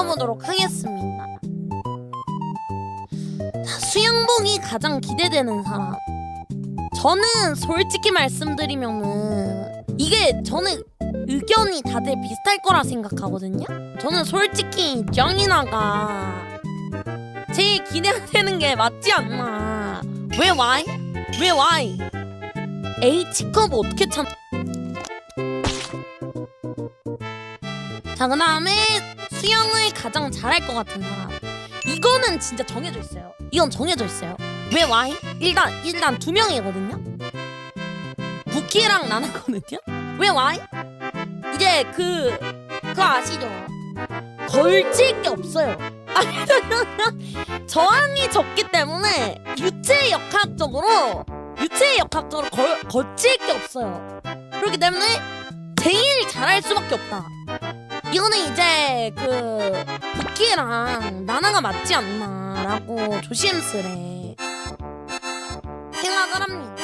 적어보도록 하겠습니다. 자, 수영복이 가장 기대되는 사람. 저는 솔직히 말씀드리면은 이게 저는 의견이 다들 비슷할 거라 생각하거든요. 저는 솔직히 정인아가 제일 기대되는 게 맞지 않나. 왜 Y? 왜 Y? H컵 어떻게 참? 자, 그 다음에 수영을 가장 잘할 것 같은 사람. 이거는 진짜 정해져 있어요. 이건 정해져 있어요. 왜 Y? 일단 일단 두 명이거든요. 부키랑 나나거든요. 왜 Y? 이제 그 그거 아시죠? 걸칠 게 없어요. 저항이 적기 때문에 유체 역학적으로 유체 역학적으로 걸, 거칠 게 없어요. 그렇기 때문에 제일 잘할 수밖에 없다. 이거는 이제 그 부키랑 나나가 맞지 않나라고 조심스레 생각을 합니다.